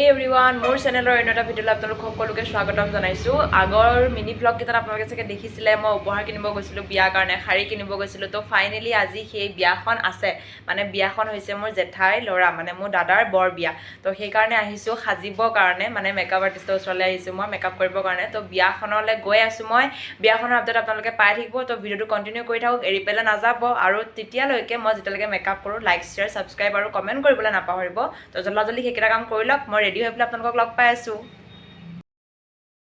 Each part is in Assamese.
এই এভৰিৱান মোৰ চেনেলৰ অন্য এটা ভিডিঅ'লৈ আপোনালোক সকলোকে স্বাগতম জনাইছোঁ। আগৰ মিনি ভ্লগকেইটাত আপোনালোকে চাগে দেখিছিলে মই উপহাৰ কিনিব গৈছিলোঁ বিয়াৰ কাৰণে শাৰী কিনিব গৈছিলোঁ। তো ফাইনেলি আজি সেই বিয়াখন আছে। মানে বিয়াখন হৈছে মোৰ জেঠাই ল'ৰা মানে মোৰ দাদাৰ বৰ বিয়া। তো সেইকাৰণে আহিছোঁ সাজিবৰ কাৰণে মানে মেকআপ আৰ্টিষ্টৰ ওচৰলৈ আহিছোঁ মই মেকআপ কৰিবৰ কাৰণে। তো বিয়াখনলৈ গৈ আছোঁ মই। বিয়াখনৰ আপডেট আপোনালোকে পাই থাকিব। তো ভিডিঅ'টো কণ্টিনিউ কৰি থাকক এৰি পেলাই নাযাব। আৰু তেতিয়ালৈকে মই যেতিয়ালৈকে মেকআপ কৰোঁ লাইক শ্বেয়াৰ ছাবস্ক্ৰাইব আৰু কমেণ্ট কৰিবলৈ নাপাহৰিব। তো জল্দা জল্দি সেইকেইটা কাম কৰি লওক মই ৰেডি হৈ পেলাই আপোনালোকক লগ পাই আছোঁ।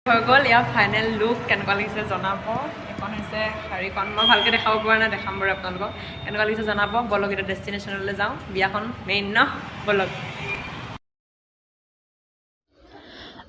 হৈ গ'ল ইয়াৰ ফাইনেল লুক কেনেকুৱা লাগিছে জনাব। এইখন হৈছে শাৰীখন মই ভালকৈ দেখাব পৰা নাই দেখাম বাৰু আপোনালোকক। কেনেকুৱা লাগিছে জনাব? বলক এতিয়া ডেষ্টিনেশ্যনলৈ যাওঁ। বিয়াখন মেইন ন? বলক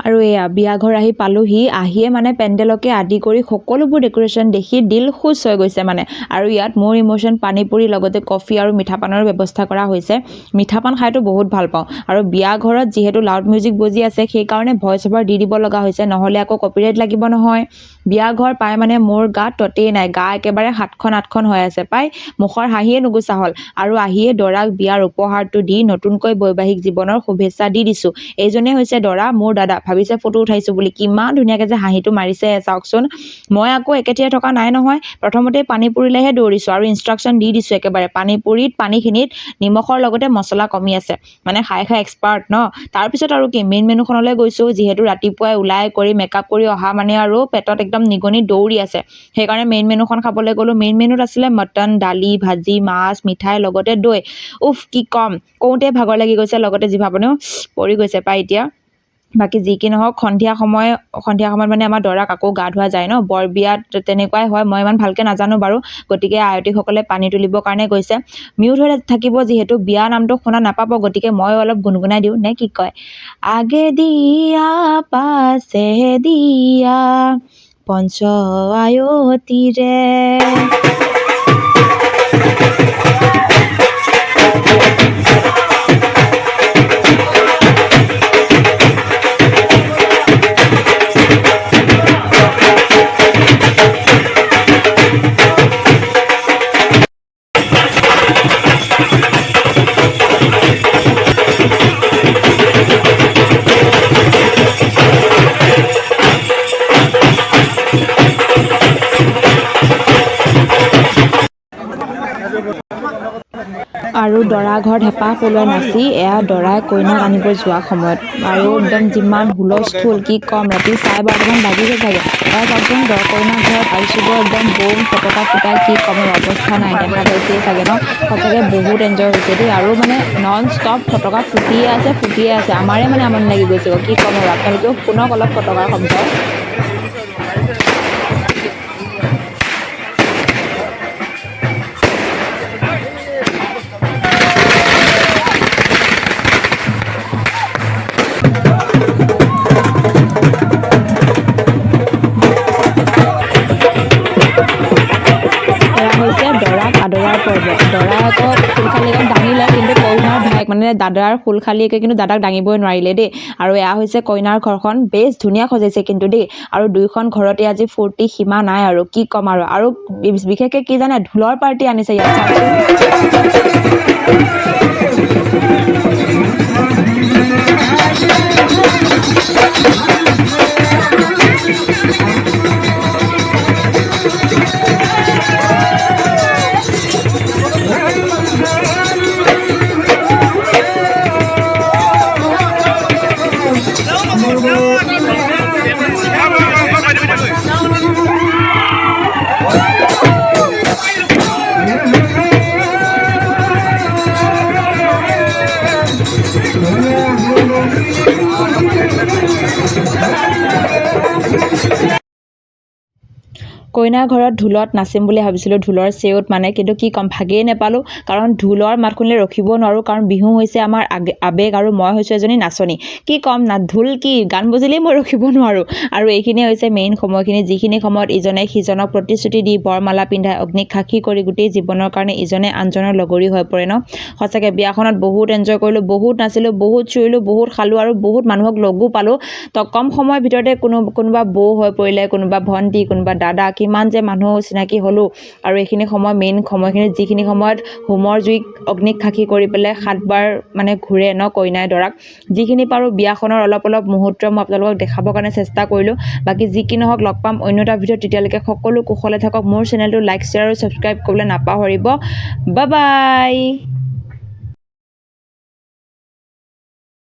আৰু এয়া বিয়া ঘৰ আহি পালোহি আহিয়ে মানে পেণ্ডেলকে আদি কৰি সকলোবোৰ ডেক'ৰেশ্যন দেখি দিল খুচ হৈ গৈছে মানে। আৰু ইয়াত মোৰ ইম'শ্যন পানী পুৰি লগতে কফি আৰু মিঠা পানৰ ব্যৱস্থা কৰা হৈছে। মিঠা পান খাইতো বহুত ভাল পাওঁ। আৰু বিয়া ঘৰত যিহেতু লাউড মিউজিক বজি আছে সেইকাৰণে ভইচ অভাৰ দি দিব লগা হৈছে। নহ'লে আকৌ কপিৰাইট লাগিব নহয়। বিয়া ঘৰ পাই মানে মোৰ গাত ততেই নাই গা একেবাৰে সাতখন আঠখন হৈ আছে পাই মুখৰ হাঁহিয়ে নুগুচা হ'ল আৰু আহিয়ে দৰাক বিয়াৰ উপহাৰটো দি নতুনকৈ বৈবাহিক জীৱনৰ শুভেচ্ছা দি দিছোঁ। এইজনেই হৈছে দৰা মোৰ দাদা ভাবিছে ফটো উঠাইছোঁ বুলি। কিমান ধুনীয়াকৈ যে হাঁহিটো মাৰিছে চাওকচোন। মই আকৌ একেঠিয়াই থকা নাই নহয় প্ৰথমতে পানী পুৰিলেহে দৌৰিছোঁ আৰু ইনষ্ট্ৰাকশ্যন দি দিছোঁ একেবাৰে। পানী পুৰিত পানীখিনিত নিমখৰ লগতে মছলা কমি আছে মানে খাই খাই এক্সপাৰ্ট ন। তাৰপিছত আৰু কি মেইন মেনুখনলৈ গৈছোঁ যিহেতু ৰাতিপুৱাই ওলাই কৰি মেকআপ কৰি অহা মানে আৰু পেটত একদম নিগনি দৌৰি আছে। সেইকাৰণে মেইন মেনুখন খাবলৈ গ'লোঁ। মেইন মেনুত আছিলে মটন দালি, ভাজি, মাছ, মিঠাই, লগতে দৈ। উফ, কি ক'ম। কওঁতে ভাগৰ লাগি গৈছে, লগতে জিভাখনেও পৰি গৈছে পাই এতিয়া। বাকী যি কি নহওক, সন্ধিয়া সময়, সন্ধিয়া সময়ত মানে আমাৰ দৰাক আকৌ গা ধোৱা যায় ন? বৰ বিয়াত তেনেকুৱাই হয়। মই ইমান ভালকৈ নাজানো বাৰু। গতিকে আয়তীসকলে পানী তুলিবৰ কাৰণে গৈছে। মিউট হৈ থাকিব যিহেতু বিয়া নামটো শুনা নাপাব। গতিকে মই অলপ গুণগুণাই দিওঁ। নে কি কয়? আগে দিয়া পাছে দিয়া পঞ্চ আয়তীরে দৰা ঘৰত হেঁপাহ পলোৱাই নাচি এয়া দৰাই কইনাক আনিব যোৱা সময়ত। আৰু একদম যিমান হুলস্থুল কি ক'ম ৰাতি চাৰে বাৰটামান বাজিছে চাগে। এয়া চাওকচোন দৰা কইনা ঘৰত আহিব একদম বম ফটকা ফুটাই কি ক'ম অৱস্থা নাই দেখা পাইছেই চাগে ন? সঁচাকৈ বহুত এনজয় হৈছে দেই। আৰু মানে নন ষ্টপ ফটকা ফুটিয়ে আছে ফুটিয়ে আছে। আমাৰে মানে আমনি লাগি গৈছে কি ক'ম আৰু আপোনালোকেও শুনক অলপ ফটকাৰ শব্দ। মানে দাদাৰ ফুলশালিকে কিন্তু দাদাক দাঙিবই নোৱাৰিলে দেই। আৰু এয়া হৈছে কইনাৰ ঘৰখন। বেছ ধুনীয়া সজাইছে কিন্তু দেই। আৰু দুয়োখন ঘৰতে আজি ফূৰ্তি সীমা নাই আৰু। কি ক'ম আৰু। আৰু বিশেষকৈ কি জানে? ঢোলৰ পাৰ্টি আনিছে ইয়াত। কইনাৰ ঘৰত ঢোলত নাচিম বুলি ভাবিছিলোঁ, ঢোলৰ চেউত মানে কিন্তু কি ক'ম, ভাগেই নাপালোঁ। কাৰণ ঢোলৰ মাত শুনিলে ৰখিব নোৱাৰোঁ, কাৰণ বিহু হৈছে আমাৰ আগে আৱেগ আৰু মই হৈছোঁ এজনী নাচনী। কি ক'ম, না ঢোল কি, গান বজিলেই মই ৰখিব নোৱাৰোঁ। আৰু এইখিনিয়ে হৈছে মেইন সময়খিনি, যিখিনি সময়ত ইজনে সিজনক প্ৰতিশ্ৰুতি দি বৰমালা পিন্ধাই অগ্নিক সাক্ষী কৰি গোটেই জীৱনৰ কাৰণে ইজনে আনজনৰ লগৰী হৈ পৰে ন? সঁচাকৈ বিয়াখনত বহুত এনজয় কৰিলোঁ, বহুত নাচিলোঁ, বহুত চিঞৰিলোঁ বহুত খালোঁ আৰু বহুত মানুহক লগো পালোঁ। তো কম সময়ৰ ভিতৰতে কোনো কোনোবা বৌ হৈ পৰিলে, কোনোবা ভণ্টি, কোনোবা দাদা কিমান যে মানুহ চিনাকি হ'লোঁ। আৰু এইখিনি সময় মেইন সময়খিনি যিখিনি সময়ত হোমৰ জুইক অগ্নিক সাক্ষী কৰি পেলাই সাতবাৰ মানে ঘূৰে ন কইনাই দৰাক। যিখিনি পাৰোঁ বিয়াখনৰ অলপ অলপ মুহূৰ্ত মই আপোনালোকক দেখাবৰ কাৰণে চেষ্টা কৰিলোঁ। বাকী যি কি নহওক লগ পাম অন্য এটা ভিডিঅ'ত। তেতিয়ালৈকে সকলো কুশলে থাকক। মোৰ চেনেলটো লাইক শ্বেয়াৰ আৰু ছাবস্ক্ৰাইব কৰিবলৈ নাপাহৰিব। বাই